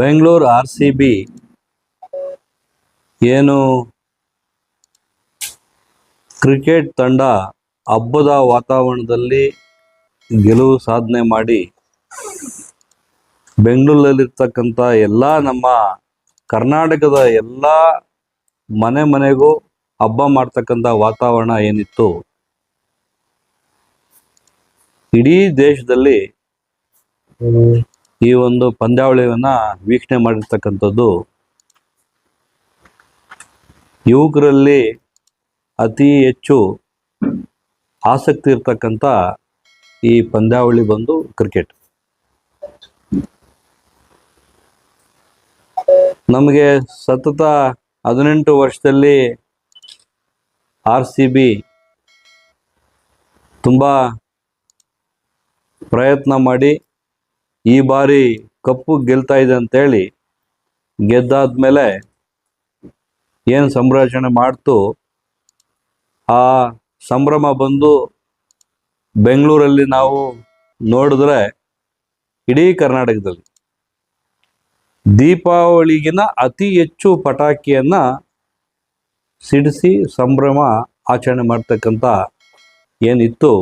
Bengaluru R C B ಏನು cricket ತಂಡ ಹಬ್ಬದ ವಾತಾವರಣದಲ್ಲಿ ಗೆಲುವು ಸಾಧನೆ ಮಾಡಿ ಬೆಂಗಳೂರಲ್ಲಿರ್ತಕ್ಕಂಥ ಎಲ್ಲ ನಮ್ಮ ಕರ್ನಾಟಕದ ಎಲ್ಲ ಮನೆ ಮನೆಗೂ ಹಬ್ಬ ಮಾಡ್ತಕ್ಕಂಥ ವಾತಾವರಣ ಏನಿತ್ತು? ಇಡೀ ದೇಶದಲ್ಲಿ ಈ ಒಂದು ಪಂದ್ಯಾವಳಿಯನ್ನ ವೀಕ್ಷಣೆ ಮಾಡಿರ್ತಕ್ಕಂಥದ್ದು ಯುವಕರಲ್ಲಿ ಅತಿ ಹೆಚ್ಚು ಆಸಕ್ತಿ ಇರ್ತಕ್ಕಂಥ ಈ ಪಂದ್ಯಾವಳಿ ಬಂದು ಕ್ರಿಕೆಟ್. ನಮಗೆ ಸತತ ಹದಿನೆಂಟು ವರ್ಷದಲ್ಲಿ ಆರ್ ಸಿ ಬಿ ತುಂಬ ಪ್ರಯತ್ನ ಮಾಡಿ ಈ ಬಾರಿ ಕಪ್ಪು ಗೆಲ್ತಾ ಇದೆ ಅಂತೇಳಿ ಗೆದ್ದಾದ್ಮೇಲೆ ಏನು ಸಂಭ್ರಾಷಣೆ ಮಾಡ್ತು? ಆ ಸಂಭ್ರಮ ಬಂದು ಬೆಂಗಳೂರಲ್ಲಿ ನಾವು ನೋಡಿದ್ರೆ ಇಡೀ ಕರ್ನಾಟಕದಲ್ಲಿ ದೀಪಾವಳಿಗಿನ ಅತಿ ಹೆಚ್ಚು ಪಟಾಕಿಯನ್ನ ಸಿಡಿಸಿ ಸಂಭ್ರಮ ಆಚರಣೆ ಮಾಡ್ತಕ್ಕಂಥ ಏನಿತ್ತು?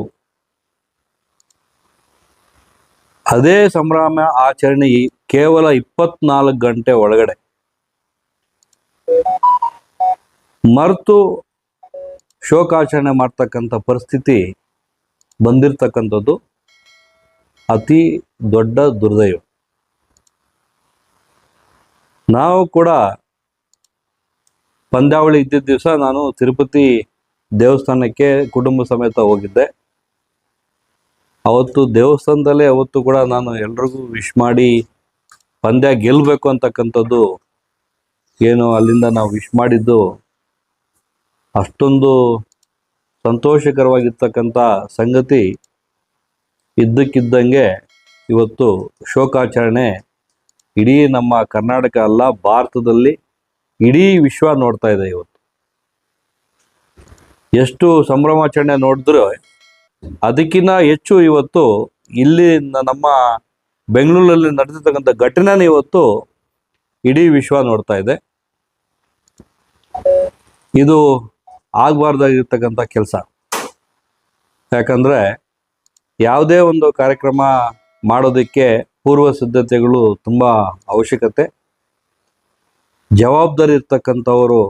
ಅದೇ ಸಂಭ್ರಮ ಆಚರಣೆ ಕೇವಲ ಇಪ್ಪತ್ನಾಲ್ಕು ಗಂಟೆ ಒಳಗಡೆ. ಮರೆತು ಶೋಕಾಚರಣೆ ಮಾಡ್ತಕ್ಕಂಥ ಪರಿಸ್ಥಿತಿ ಬಂದಿರತಕ್ಕಂಥದ್ದು ಅತಿ ದೊಡ್ಡ ದುರ್ದೈವ. ನಾವು ಕೂಡ ಪಂದ್ಯಾವಳಿ ಇದ್ದಿದ್ದ ದಿವಸ ನಾನು ತಿರುಪತಿ ದೇವಸ್ಥಾನಕ್ಕೆ ಕುಟುಂಬ ಸಮೇತ ಹೋಗಿದ್ದೆ. ಅವತ್ತು ದೇವಸ್ಥಾನದಲ್ಲೇ ಅವತ್ತು ಕೂಡ ನಾನು ಎಲ್ರಿಗೂ ವಿಶ್ ಮಾಡಿ ಪಂದ್ಯ ಗೆಲ್ಲಬೇಕು ಅಂತಕ್ಕಂಥದ್ದು ಏನು ಅಲ್ಲಿಂದ ನಾವು ವಿಶ್ ಮಾಡಿದ್ದು ಅಷ್ಟೊಂದು ಸಂತೋಷಕರವಾಗಿರ್ತಕ್ಕಂಥ ಸಂಗತಿ ಇದ್ದಕ್ಕಿದ್ದಂಗೆ ಇವತ್ತು ಶೋಕಾಚರಣೆ ಇಡೀ ನಮ್ಮ ಕರ್ನಾಟಕ ಅಲ್ಲ, ಭಾರತದಲ್ಲಿ ಇಡೀ ವಿಶ್ವ ನೋಡ್ತಾ ಇದೆ ಇವತ್ತು. ಎಷ್ಟು ಸಂಭ್ರಮಾಚರಣೆ ನೋಡಿದ್ರೆ ಅದಕ್ಕಿಂತ ಹೆಚ್ಚು ಇವತ್ತು ಇಲ್ಲಿ ನಮ್ಮ ಬೆಂಗಳೂರಲ್ಲಿ ನಡೆದಿರ್ತಕ್ಕಂಥ ಘಟನೆನ ಇವತ್ತು ಇಡೀ ವಿಶ್ವ ನೋಡ್ತಾ ಇದೆ. ಇದು ಆಗಬಾರ್ದಾಗಿರ್ತಕ್ಕಂಥ ಕೆಲಸ. ಯಾಕಂದ್ರೆ ಯಾವುದೇ ಒಂದು ಕಾರ್ಯಕ್ರಮ ಮಾಡೋದಕ್ಕೆ ಪೂರ್ವ ಸಿದ್ಧತೆಗಳು ತುಂಬ ಅವಶ್ಯಕತೆ. ಜವಾಬ್ದಾರಿ ಇರ್ತಕ್ಕಂಥವರು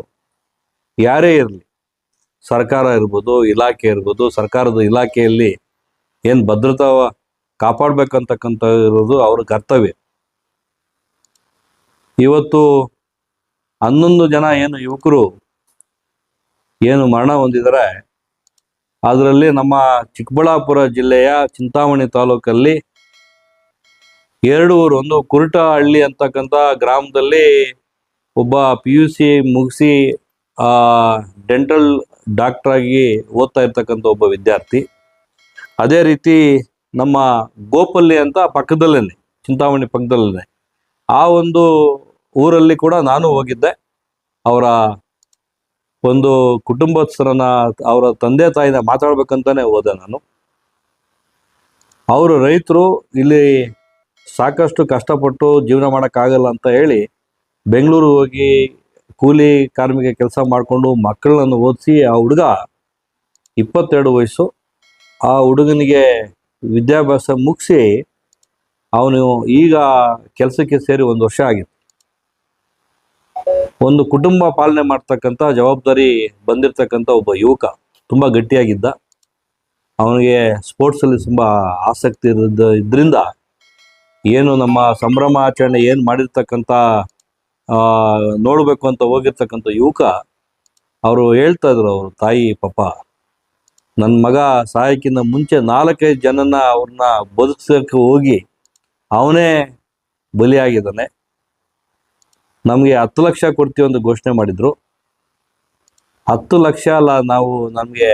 ಯಾರೇ ಇರಲಿ ಸರ್ಕಾರ ಇರ್ಬೋದು, ಇಲಾಖೆ ಇರ್ಬೋದು, ಸರ್ಕಾರದ ಇಲಾಖೆಯಲ್ಲಿ ಏನು ಭದ್ರತಾ ಕಾಪಾಡ್ಬೇಕಂತಕ್ಕಂಥ ಇರೋದು ಅವ್ರ ಕರ್ತವ್ಯ. ಇವತ್ತು ಹನ್ನೊಂದು ಜನ ಏನು ಯುವಕರು ಏನು ಮರಣ ಹೊಂದಿದ್ದಾರೆ ಅದರಲ್ಲಿ ನಮ್ಮ ಚಿಕ್ಕಬಳ್ಳಾಪುರ ಜಿಲ್ಲೆಯ ಚಿಂತಾಮಣಿ ತಾಲೂಕಲ್ಲಿ ಎರಡು ಊರು ಒಂದು ಕುರುಟಹಳ್ಳಿ ಅಂತಕ್ಕಂಥ ಗ್ರಾಮದಲ್ಲಿ ಒಬ್ಬ ಪಿ ಯು ಸಿ ಮುಗಿಸಿ ಡೆಂಟಲ್ ಡಾಕ್ಟರ್ ಆಗಿ ಓದ್ತಾ ಇರ್ತಕ್ಕಂಥ ಒಬ್ಬ ವಿದ್ಯಾರ್ಥಿ. ಅದೇ ರೀತಿ ನಮ್ಮ ಗೋಪಲ್ಲಿ ಅಂತ ಪಕ್ಕದಲ್ಲೇ ಚಿಂತಾಮಣಿ ಪಕ್ಕದಲ್ಲೇ ಆ ಒಂದು ಊರಲ್ಲಿ ಕೂಡ ನಾನು ಹೋಗಿದ್ದೆ. ಅವರ ಒಂದು ಕುಟುಂಬಸ್ಥರನ್ನ, ಅವರ ತಂದೆ ತಾಯಿನ ಮಾತಾಡ್ಬೇಕಂತಾನೆ ಹೋದೆ ನಾನು. ಅವರು ರೈತರು, ಇಲ್ಲಿ ಸಾಕಷ್ಟು ಕಷ್ಟಪಟ್ಟು ಜೀವನ ಮಾಡೋಕ್ಕಾಗಲ್ಲ ಅಂತ ಹೇಳಿ ಬೆಂಗಳೂರು ಹೋಗಿ ಕೂಲಿ ಕಾರ್ಮಿಕ ಕೆಲಸ ಮಾಡಿಕೊಂಡು ಮಕ್ಕಳನ್ನು ಓದಿಸಿ ಆ ಹುಡುಗ ಇಪ್ಪತ್ತೆರಡು ವಯಸ್ಸು, ಆ ಹುಡುಗನಿಗೆ ವಿದ್ಯಾಭ್ಯಾಸ ಮುಗಿಸಿ ಅವನು ಈಗ ಕೆಲಸಕ್ಕೆ ಸೇರಿ ಒಂದು ವರ್ಷ ಆಗಿತ್ತು. ಒಂದು ಕುಟುಂಬ ಪಾಲನೆ ಮಾಡ್ತಕ್ಕಂಥ ಜವಾಬ್ದಾರಿ ಬಂದಿರತಕ್ಕಂಥ ಒಬ್ಬ ಯುವಕ, ತುಂಬ ಗಟ್ಟಿಯಾಗಿದ್ದ. ಅವನಿಗೆ ಸ್ಪೋರ್ಟ್ಸಲ್ಲಿ ತುಂಬ ಆಸಕ್ತಿ ಇರೋದ್ ಇದರಿಂದ ಏನು ನಮ್ಮ ಸಂಭ್ರಮ ಆಚರಣೆ ಏನು ಮಾಡಿರ್ತಕ್ಕಂಥ ನೋಡ್ಬೇಕು ಅಂತ ಹೋಗಿರ್ತಕ್ಕಂಥ ಯುವಕ ಅವರು ಹೇಳ್ತಾ ಇದ್ರು ಅವ್ರ, ತಾಯಿ ಪಾಪ ನನ್ನ ಮಗ ಸಾಯಕ್ಕಿಂತ ಮುಂಚೆ ನಾಲ್ಕೈದು ಜನನ ಅವ್ರನ್ನ ಬದುಕ್ಸಕ್ಕೆ ಹೋಗಿ ಅವನೇ ಬಲಿಯಾಗಿದ್ದಾನೆ. ನಮಗೆ ಹತ್ತು ಲಕ್ಷ ಕೊಡ್ತೀವಿ ಅಂತ ಘೋಷಣೆ ಮಾಡಿದ್ರು. ಹತ್ತು ಲಕ್ಷ ಅಲ್ಲ, ನಾವು ನಮಗೆ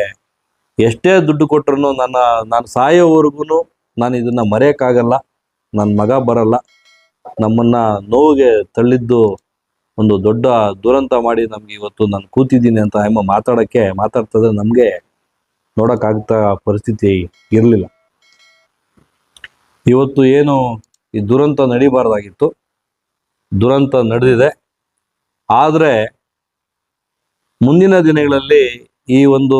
ಎಷ್ಟೇ ದುಡ್ಡು ಕೊಟ್ರು ನನ್ನ, ನಾನು ಸಾಯೋವರೆಗೂ ನಾನು ಇದನ್ನ ಮರೆಯೋಕ್ಕಾಗಲ್ಲ. ನನ್ನ ಮಗ ಬರಲ್ಲ. ನಮ್ಮನ್ನ ನೋವಿಗೆ ತಳ್ಳಿದ್ದು ಒಂದು ದೊಡ್ಡ ದುರಂತ ಮಾಡಿ ನಮ್ಗೆ ಇವತ್ತು ನಾನು ಕೂತಿದ್ದೀನಿ ಅಂತ ಎಮ್ಮ ಮಾತಾಡೋಕ್ಕೆ ಮಾತಾಡ್ತದೆ ನಮಗೆ ನೋಡೋಕ್ಕಾಗ್ತಾ ಪರಿಸ್ಥಿತಿ ಇರಲಿಲ್ಲ. ಇವತ್ತು ಏನು ಈ ದುರಂತ ನಡಿಬಾರ್ದಾಗಿತ್ತು. ದುರಂತ ನಡೆದಿದೆ. ಆದರೆ ಮುಂದಿನ ದಿನಗಳಲ್ಲಿ ಈ ಒಂದು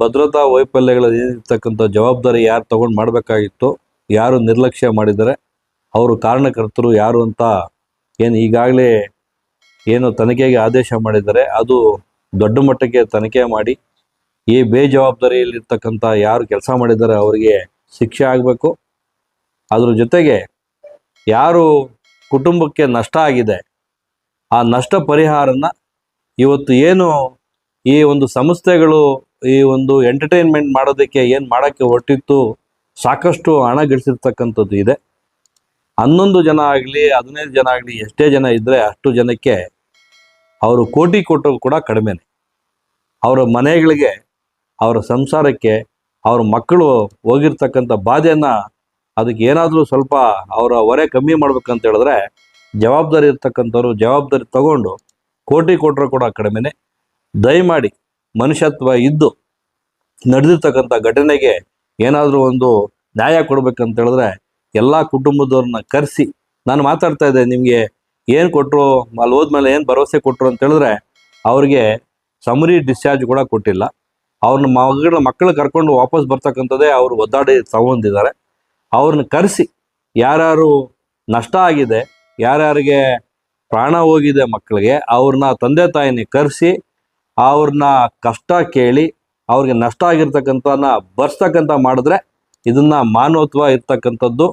ಭದ್ರತಾ ವೈಫಲ್ಯಗಳ ಏನಿರ್ತಕ್ಕಂಥ ಜವಾಬ್ದಾರಿ ಯಾರು ತಗೊಂಡು ಮಾಡಬೇಕಾಗಿತ್ತು, ಯಾರು ನಿರ್ಲಕ್ಷ್ಯ ಮಾಡಿದರೆ ಅವರು ಕಾರಣಕರ್ತರು ಯಾರು ಅಂತ ಏನು ಈಗಾಗಲೇ ಏನು ತನಿಖೆಗೆ ಆದೇಶ ಮಾಡಿದ್ದಾರೆ ಅದು ದೊಡ್ಡ ಮಟ್ಟಕ್ಕೆ ತನಿಖೆ ಮಾಡಿ ಈ ಬೇಜವಾಬ್ದಾರಿಯಲ್ಲಿರ್ತಕ್ಕಂಥ ಯಾರು ಕೆಲಸ ಮಾಡಿದ್ದಾರೆ ಅವರಿಗೆ ಶಿಕ್ಷೆ ಆಗಬೇಕು. ಅದ್ರ ಜೊತೆಗೆ ಯಾರು ಕುಟುಂಬಕ್ಕೆ ನಷ್ಟ ಆಗಿದೆ, ಆ ನಷ್ಟ ಪರಿಹಾರನ ಇವತ್ತು ಏನು ಈ ಒಂದು ಸಂಸ್ಥೆಗಳು ಈ ಒಂದು ಎಂಟರ್ಟೈನ್ಮೆಂಟ್ ಮಾಡೋದಕ್ಕೆ ಏನು ಮಾಡೋಕ್ಕೆ ಹೊರಟಿತ್ತು, ಸಾಕಷ್ಟು ಹಣ ಗಳಿಸಿರ್ತಕ್ಕಂಥದ್ದು ಇದೆ. ಹನ್ನೊಂದು ಜನ ಆಗಲಿ, ಹದಿನೈದು ಜನ ಆಗಲಿ ಎಷ್ಟೇ ಜನ ಇದ್ದರೆ ಅಷ್ಟು ಜನಕ್ಕೆ ಅವರು ಕೋಟಿ ಕೊಟ್ಟರು ಕೂಡ ಕಡಿಮೆನೆ. ಅವರ ಮನೆಗಳಿಗೆ, ಅವರ ಸಂಸಾರಕ್ಕೆ, ಅವ್ರ ಮಕ್ಕಳು ಹೋಗಿರ್ತಕ್ಕಂಥ ಬಾಧೆಯನ್ನು ಅದಕ್ಕೆ ಏನಾದರೂ ಸ್ವಲ್ಪ ಅವರ ಹೊರೆ ಕಮ್ಮಿ ಮಾಡ್ಬೇಕಂತ ಹೇಳಿದ್ರೆ, ಜವಾಬ್ದಾರಿ ಇರ್ತಕ್ಕಂಥವ್ರು ಜವಾಬ್ದಾರಿ ತಗೊಂಡು ಕೋಟಿ ಕೊಟ್ಟರು ಕೂಡ ಕಡಿಮೆನೆ. ದಯಮಾಡಿ ಮನುಷ್ಯತ್ವ ಇದ್ದು ನಡೆದಿರ್ತಕ್ಕಂಥ ಘಟನೆಗೆ ಏನಾದರೂ ಒಂದು ನ್ಯಾಯ ಕೊಡ್ಬೇಕಂತ ಹೇಳಿದ್ರೆ ಎಲ್ಲ ಕುಟುಂಬದವ್ರನ್ನ ಕರೆಸಿ. ನಾನು ಮಾತಾಡ್ತಾ ಇದ್ದೆ ನಿಮಗೆ ಏನು ಕೊಟ್ಟರು ಅಲ್ಲಿ ಹೋದ್ಮೇಲೆ ಏನು ಭರವಸೆ ಕೊಟ್ಟರು ಅಂತ ಹೇಳಿದ್ರೆ, ಅವ್ರಿಗೆ ಸಮರಿ ಡಿಸ್ಚಾರ್ಜ್ ಕೂಡ ಕೊಟ್ಟಿಲ್ಲ. ಅವ್ರನ್ನ ಮಗಳ ಮಕ್ಕಳು ಕರ್ಕೊಂಡು ವಾಪಸ್ ಬರ್ತಕ್ಕಂಥದ್ದೇ ಅವರು ಒದ್ದಾಡಿ ತಗೊಂಡಿದ್ದಾರೆ. ಅವ್ರನ್ನ ಕರೆಸಿ, ಯಾರ್ಯಾರು ನಷ್ಟ ಆಗಿದೆ, ಯಾರ್ಯಾರಿಗೆ ಪ್ರಾಣ ಹೋಗಿದೆ ಮಕ್ಕಳಿಗೆ ಅವ್ರನ್ನ ತಂದೆ ತಾಯಿನ ಕರೆಸಿ ಅವ್ರನ್ನ ಕಷ್ಟ ಕೇಳಿ, ಅವ್ರಿಗೆ ನಷ್ಟ ಆಗಿರ್ತಕ್ಕಂಥ ಬರ್ಸ್ತಕ್ಕಂಥ ಮಾಡಿದ್ರೆ, ಇದನ್ನು ಮಾನವತ್ವ ಇರ್ತಕ್ಕಂಥದ್ದು.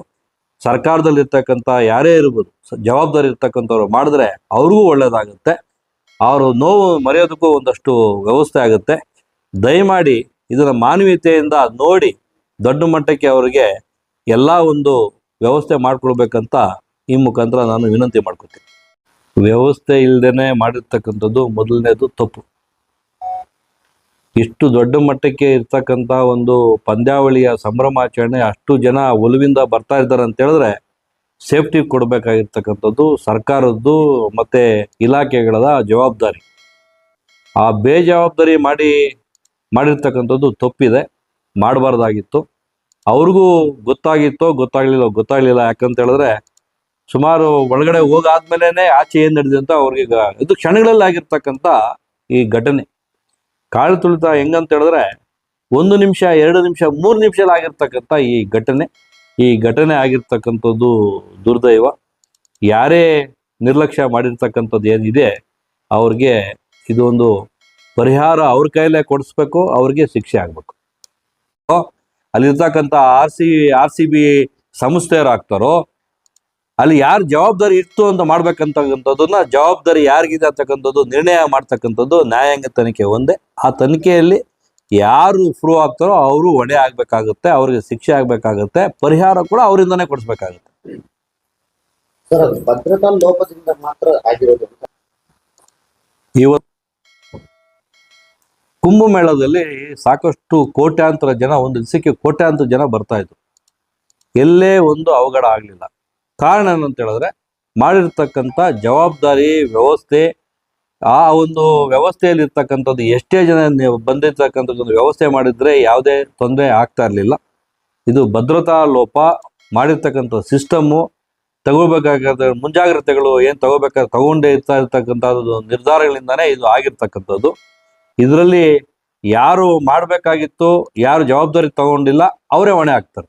ಸರ್ಕಾರದಲ್ಲಿ ಇರ್ತಕ್ಕಂಥ ಯಾರೇ ಇರ್ಬೋದು ಜವಾಬ್ದಾರಿ ಇರ್ತಕ್ಕಂಥವ್ರು ಮಾಡಿದ್ರೆ ಅವ್ರಿಗೂ ಒಳ್ಳೇದಾಗುತ್ತೆ. ಅವರು ನೋವು ಮರೆಯೋದಕ್ಕೂ ಒಂದಷ್ಟು ವ್ಯವಸ್ಥೆ ಆಗುತ್ತೆ. ದಯಮಾಡಿ ಇದನ್ನ ಮಾನವೀಯತೆಯಿಂದ ನೋಡಿ ದೊಡ್ಡ ಮಟ್ಟಕ್ಕೆ ಅವರಿಗೆ ಎಲ್ಲ ಒಂದು ವ್ಯವಸ್ಥೆ ಮಾಡಿಕೊಳ್ಬೇಕಂತ ಈ ಮುಖಾಂತರ ನಾನು ವಿನಂತಿ ಮಾಡ್ಕೊತೀನಿ. ವ್ಯವಸ್ಥೆ ಇಲ್ಲದೇ ಮಾಡಿರ್ತಕ್ಕಂಥದ್ದು ಮೊದಲನೇದು ತಪ್ಪು. ಇಷ್ಟು ದೊಡ್ಡ ಮಟ್ಟಕ್ಕೆ ಇರ್ತಕ್ಕಂಥ ಒಂದು ಪಂದ್ಯಾವಳಿಯ ಸಂಭ್ರಮಾಚರಣೆ ಅಷ್ಟು ಜನ ಒಲುವಿಂದ ಬರ್ತಾ ಇದ್ದಾರೆ ಅಂತ ಹೇಳಿದ್ರೆ ಸೇಫ್ಟಿ ಕೊಡಬೇಕಾಗಿರ್ತಕ್ಕಂಥದ್ದು ಸರ್ಕಾರದ್ದು ಮತ್ತೆ ಇಲಾಖೆಗಳ ಜವಾಬ್ದಾರಿ. ಆ ಬೇಜವಾಬ್ದಾರಿ ಮಾಡಿ ಮಾಡಿರ್ತಕ್ಕಂಥದ್ದು ತಪ್ಪಿದೆ, ಮಾಡಬಾರ್ದಾಗಿತ್ತು. ಅವ್ರಿಗೂ ಗೊತ್ತಾಗಿತ್ತೋ ಗೊತ್ತಾಗ್ಲಿಲ್ಲ ಗೊತ್ತಾಗ್ಲಿಲ್ಲ ಯಾಕಂತ ಹೇಳಿದ್ರೆ ಸುಮಾರು ಒಳಗಡೆ ಹೋಗಾದ್ಮೇಲೆ ಆಚೆ ಏನ್ ನಡೆದಿದೆ ಅಂತ ಅವ್ರಿಗೆ ಇದು ಕ್ಷಣಗಳಲ್ಲಿ ಆಗಿರ್ತಕ್ಕಂಥ ಈ ಘಟನೆ. ಕಾಳು ತುಳಿತ ಹೆಂಗಂತ ಹೇಳಿದ್ರೆ ಒಂದು ನಿಮಿಷ, ಎರಡು ನಿಮಿಷ, ಮೂರು ನಿಮಿಷದಲ್ಲಿ ಆಗಿರ್ತಕ್ಕಂಥ ಈ ಘಟನೆ. ಈ ಘಟನೆ ಆಗಿರ್ತಕ್ಕಂಥದ್ದು ದುರ್ದೈವ. ಯಾರೇ ನಿರ್ಲಕ್ಷ್ಯ ಮಾಡಿರ್ತಕ್ಕಂಥದ್ದು ಏನಿದೆ, ಅವ್ರಿಗೆ ಇದೊಂದು ಪರಿಹಾರ ಅವ್ರ ಕೈಲೇ ಕೊಡಿಸ್ಬೇಕು, ಅವ್ರಿಗೆ ಶಿಕ್ಷೆ ಆಗ್ಬೇಕು. ಅಲ್ಲಿರ್ತಕ್ಕಂಥ R C R C B ಸಂಸ್ಥೆಯವ್ರು ಆಗ್ತಾರೋ ಅಲ್ಲಿ ಯಾರು ಜವಾಬ್ದಾರಿ ಇತ್ತು ಅಂತ ಮಾಡ್ಬೇಕಂತಕ್ಕಂಥದ್ದನ್ನ ಜವಾಬ್ದಾರಿ ಯಾರಿಗಿದೆ ಅಂತಕ್ಕಂಥದ್ದು ನಿರ್ಣಯ ಮಾಡ್ತಕ್ಕಂಥದ್ದು ನ್ಯಾಯಾಂಗ ತನಿಖೆ ಒಂದೇ. ಆ ತನಿಖೆಯಲ್ಲಿ ಯಾರು ಪ್ರೂವ್ ಆಗ್ತಾರೋ ಅವರು ಹೊಣೆ ಆಗ್ಬೇಕಾಗುತ್ತೆ ಅವ್ರಿಗೆ ಶಿಕ್ಷೆ ಆಗ್ಬೇಕಾಗುತ್ತೆ ಪರಿಹಾರ ಕೂಡ ಅವರಿಂದನೇ ಕೊಡಿಸ್ಬೇಕಾಗುತ್ತೆ. ಸರ್ ಅದು ಭದ್ರತಾ ಲೋಪದಿಂದ ಮಾತ್ರ ಆಗಿರೋದು. ಅಂತ. ಇವತ್ತು ಕುಂಭಮೇಳದಲ್ಲಿ ಸಾಕಷ್ಟು ಕೋಟ್ಯಾಂತರ ಜನ ಒಂದು ದಿವಸಕ್ಕೆ ಕೋಟ್ಯಾಂತರ ಜನ ಬರ್ತಾ ಇದ್ರು. ಎಲ್ಲೇ ಒಂದು ಅವಘಡ ಆಗಲಿಲ್ಲ. ಕಾರಣ ಏನಂತ ಹೇಳಿದ್ರೆ ಮಾಡಿರ್ತಕ್ಕಂಥ ಜವಾಬ್ದಾರಿ, ವ್ಯವಸ್ಥೆ, ಆ ಒಂದು ವ್ಯವಸ್ಥೆಯಲ್ಲಿ ಇರ್ತಕ್ಕಂಥದ್ದು ಎಷ್ಟೇ ಜನ ನೀವು ಬಂದಿರ್ತಕ್ಕಂಥದ್ದು ವ್ಯವಸ್ಥೆ ಮಾಡಿದ್ರೆ ಯಾವುದೇ ತೊಂದರೆ ಆಗ್ತಾ ಇರಲಿಲ್ಲ. ಇದು ಭದ್ರತಾ ಲೋಪ ಮಾಡಿರ್ತಕ್ಕಂಥ ಸಿಸ್ಟಮ್ಮು ತಗೋಬೇಕಾದ ಮುಂಜಾಗ್ರತೆಗಳು ಏನು ತಗೋಬೇಕಾದ್ರೆ ತಗೊಂಡೇ ಇರ್ತಾ ಇರ್ತಕ್ಕಂಥದ್ದು ನಿರ್ಧಾರಗಳಿಂದನೇ ಇದು ಆಗಿರ್ತಕ್ಕಂಥದ್ದು. ಇದರಲ್ಲಿ ಯಾರು ಮಾಡಬೇಕಾಗಿತ್ತು, ಯಾರು ಜವಾಬ್ದಾರಿ ತಗೊಂಡಿಲ್ಲ, ಅವರೇ ಹೊಣೆ ಆಗ್ತಾರೆ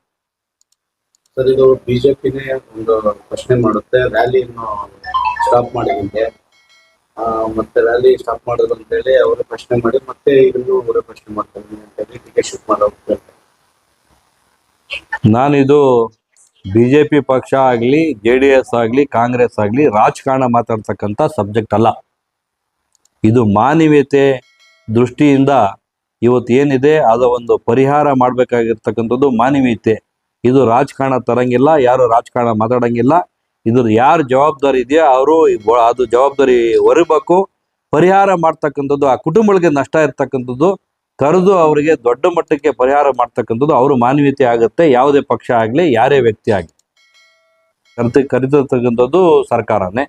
ಸರ್, ಇದು ಬಿಜೆಪಿನೇ ಒಂದು ಪ್ರಶ್ನೆ ಮಾಡುತ್ತೆ. ರ್ಯಾಲಿಯನ್ನು ಸ್ಟಾಪ್ ಮಾಡಿದಂತೆ. ಮತ್ತೆ ರ್ಯಾಲಿ ಸ್ಟಾಪ್ ಮಾಡೋದು ಅಂತ ಹೇಳಿ ಅವರು ಪ್ರಶ್ನೆ ಮಾಡಿ, ಮತ್ತೆ ಇದನ್ನು ಅವರೇ ಪ್ರಶ್ನೆ ಮಾಡ್ತಾರೆ ಅಂತ ಹೇಳಿ ಹೇಳ್ತಾರೆ. ನಾನಿದು ಬಿಜೆಪಿ ಪಕ್ಷ ಆಗಲಿ, ಜೆ ಡಿ ಎಸ್ ಆಗಲಿ, ಕಾಂಗ್ರೆಸ್ ಆಗಲಿ, ರಾಜಕಾರಣ ಮಾತಾಡ್ತಕ್ಕಂಥ ಸಬ್ಜೆಕ್ಟ್ ಅಲ್ಲ. ಇದು ಮಾನವೀಯತೆ ದೃಷ್ಟಿಯಿಂದ ಇವತ್ತು ಏನಿದೆ ಅದ ಒಂದು ಪರಿಹಾರ ಮಾಡಬೇಕಾಗಿರ್ತಕ್ಕಂಥದ್ದು ಮಾನವೀಯತೆ. ಇದು ರಾಜಕಾರಣ ತರಂಗಿಲ್ಲ, ಯಾರು ರಾಜಕಾರಣ ಮಾತಾಡಂಗಿಲ್ಲ. ಇದು ಯಾರು ಜವಾಬ್ದಾರಿ ಇದೆಯೋ ಅವರು ಅದು ಜವಾಬ್ದಾರಿ ಹೊರಬೇಕು. ಪರಿಹಾರ ಮಾಡ್ತಕ್ಕಂಥದ್ದು, ಆ ಕುಟುಂಬಗಳಿಗೆ ನಷ್ಟ ಇರ್ತಕ್ಕಂಥದ್ದು, ಕರೆದು ಅವರಿಗೆ ದೊಡ್ಡ ಮಟ್ಟಕ್ಕೆ ಪರಿಹಾರ ಮಾಡ್ತಕ್ಕಂಥದ್ದು ಅವರು ಮಾನವೀಯತೆ ಆಗುತ್ತೆ. ಯಾವುದೇ ಪಕ್ಷ ಆಗಲಿ, ಯಾರೇ ವ್ಯಕ್ತಿ ಆಗಲಿ. ಕರೆದು, ಕರೆದಿರ್ತಕ್ಕಂಥದ್ದು ಸರ್ಕಾರನೇ.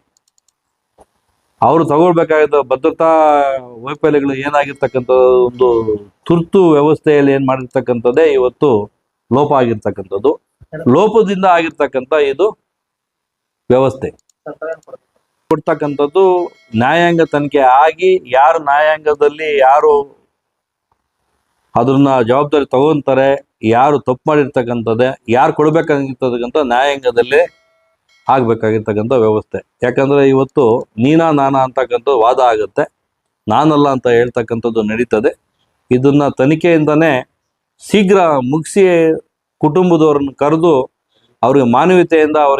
ಅವರು ತಗೊಳ್ಬೇಕಾಗಿದ್ದ ಭದ್ರತಾ ವೈಫಲ್ಯಗಳು ಏನಾಗಿರ್ತಕ್ಕಂಥ ಒಂದು ತುರ್ತು ವ್ಯವಸ್ಥೆಯಲ್ಲಿ ಏನ್ ಮಾಡಿರ್ತಕ್ಕಂಥದ್ದೇ ಇವತ್ತು ಲೋಪ ಆಗಿರ್ತಕ್ಕಂಥದ್ದು. ಲೋಪದಿಂದ ಆಗಿರ್ತಕ್ಕಂಥ ಇದು ವ್ಯವಸ್ಥೆ. ಕೊಡ್ತಕ್ಕಂಥದ್ದು ನ್ಯಾಯಾಂಗ ತನಿಖೆ ಆಗಿ ಯಾರು ನ್ಯಾಯಾಂಗದಲ್ಲಿ ಯಾರು ಅದನ್ನ ಜವಾಬ್ದಾರಿ ತಗೊಂತಾರೆ, ಯಾರು ತಪ್ಪು ಮಾಡಿರ್ತಕ್ಕಂಥದ್ದೇ, ಯಾರು ಕೊಡ್ಬೇಕಾಗಿರ್ತಕ್ಕಂಥ ನ್ಯಾಯಾಂಗದಲ್ಲಿ ಆಗ್ಬೇಕಾಗಿರ್ತಕ್ಕಂಥ ವ್ಯವಸ್ಥೆ. ಯಾಕಂದ್ರೆ ಇವತ್ತು ನೀನಾ ನಾನಾ ಅಂತಕ್ಕಂಥದ್ದು ವಾದ ಆಗುತ್ತೆ, ನಾನಲ್ಲ ಅಂತ ಹೇಳ್ತಕ್ಕಂಥದ್ದು ನಡೀತದೆ. ಇದನ್ನ ತನಿಖೆಯಿಂದನೇ ಶೀಘ್ರ ಮುಗಿಸಿ ಕುಟುಂಬದವ್ರನ್ನ ಕರೆದು ಅವ್ರಿಗೆ ಮಾನವೀಯತೆಯಿಂದ ಅವ್ರಿಗೆ